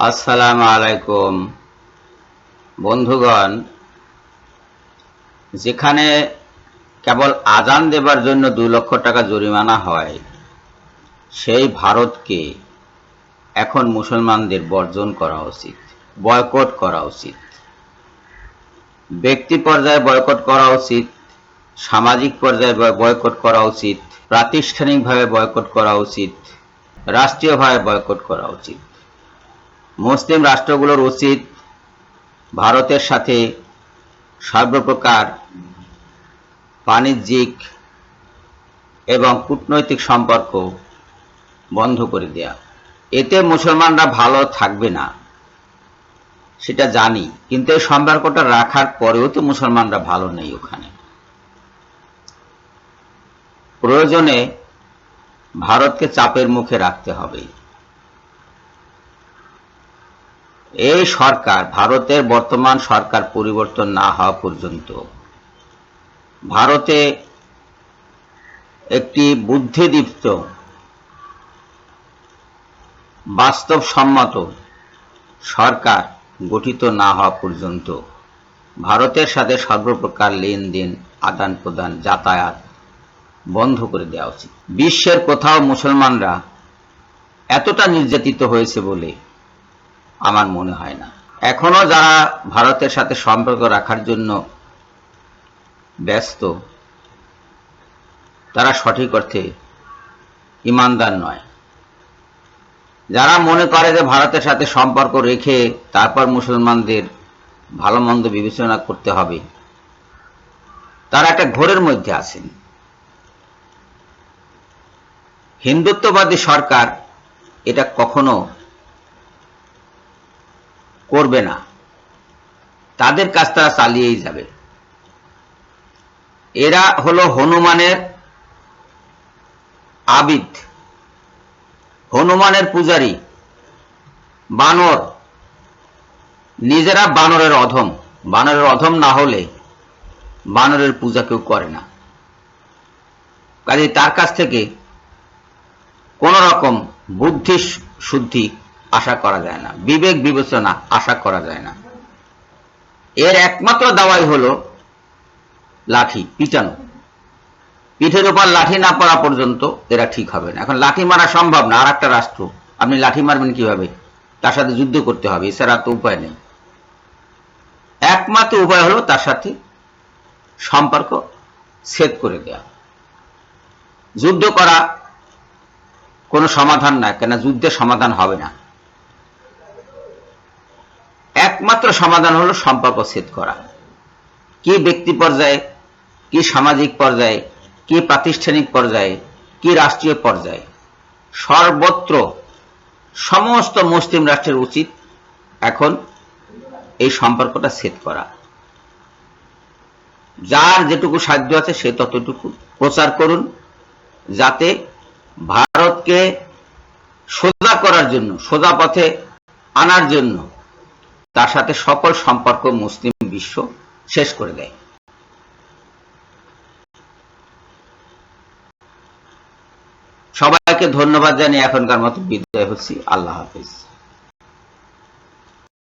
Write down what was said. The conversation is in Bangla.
আসসালামু আলাইকুম। বন্ধুগণ, যেখানে কেবল আজান দেবার জন্য দুই লক্ষ টাকা জরিমানা হয়, সেই ভারতকে এখন মুসলমানদের বর্জন করা উচিত, বয়কট করা উচিত। ব্যক্তি পর্যায়ে বয়কট করা উচিত, সামাজিক পর্যায়ে বয়কট করা উচিত, প্রাতিষ্ঠানিকভাবে বয়কট করা উচিত, রাষ্ট্রীয়ভাবে বয়কট করা উচিত। মুসলিম রাষ্ট্রগুলোর উচিত ভারতের সাথে সর্বপ্রকার বাণিজ্যিক এবং কূটনৈতিক সম্পর্ক বন্ধ করে দেয়া। এতে মুসলমানরা ভালো থাকবে না, সেটা জানি, কিন্তু এই সম্পর্কটা রাখার পরেও তো মুসলমানরা ভালো নেই ওখানে। প্রয়োজনে ভারতকে চাপের মুখে রাখতে হবে। এই সরকার, ভারতের বর্তমান সরকার পরিবর্তন না হওয়া পর্যন্ত। ভারতে একটি বুদ্ধিদীপ্ত, বাস্তবসম্মত সরকার গঠিত না হওয়া পর্যন্ত ভারতের সাথে সর্বপ্রকার লেনদেন আদান প্রদান যাতায়াত বন্ধ করে দেওয়া উচিত। বিশ্বের কোথাও মুসলমানরা এতটা নির্যাতিত হয়েছে বলে আমার মনে হয় না। এখনও যারা ভারতের সাথে সম্পর্ক রাখার জন্য ব্যস্ত, তারা সঠিক অর্থে ইমানদার নয়। যারা মনে করে যে ভারতের সাথে সম্পর্ক রেখে তারপর মুসলমানদের ভালো মন্দ বিবেচনা করতে হবে, তারা একটা ঘোরের মধ্যে আছেন। হিন্দুত্ববাদী সরকার এটা কখনো করবে না। তাদের কাজ তারা চালিয়েই যাবে। এরা হলো হনুমানের আবিদ। হনুমানের পূজারী। বানর। নিজেরা বানরের অধম। বানরের অধম না হলে বানরের পূজা কেউ করে না। কাজে তার কাছ থেকে কোন রকম বুদ্ধি শুদ্ধি আশা করা যায় না। বিবেক বিবেচনা আশা করা যায় না। এর একমাত্র দাওয়াই হলো লাঠি, পিটানো। পিঠের উপর লাঠি না পড়া পর্যন্ত এরা ঠিক হবে না। এখন লাঠি মারা সম্ভব না আর একটা রাষ্ট্র। আপনি লাঠি মারবেন কীভাবে? তার সাথে যুদ্ধ করতে হবে এছাড়া তো উপায় নেই। একমাত্র উপায় হলো তার সাথে সম্পর্ক ছেদ করে দেয়া। যুদ্ধ করা কোনো সমাধান না, কেন যুদ্ধের সমাধান হবে না। একমাত্র সমাধান হলো সম্পর্ক ছেদ করা। কি ব্যক্তি পর্যায়ে, কি সামাজিক পর্যায়ে, কি প্রাতিষ্ঠানিক পর্যায়ে, কি রাষ্ট্রীয় পর্যায়ে। সর্বত্র সমস্ত মুসলিম রাষ্ট্রের উচিত এখন এই সম্পর্কটা ছেদ করা। যার যেটুকু সাধ্য আছে সে ততটুকু প্রচার করুন, যাতে ভারতকে সোজা করার জন্য, সোজা পথে আনার জন্য তার সাথে সকল সম্পর্ক মুসলিম বিশ্ব শেষ করে দেয়। সবাইকে ধন্যবাদ জানিয়ে এখনকার মতো বিদায় হচ্ছি। আল্লাহ হাফিজ।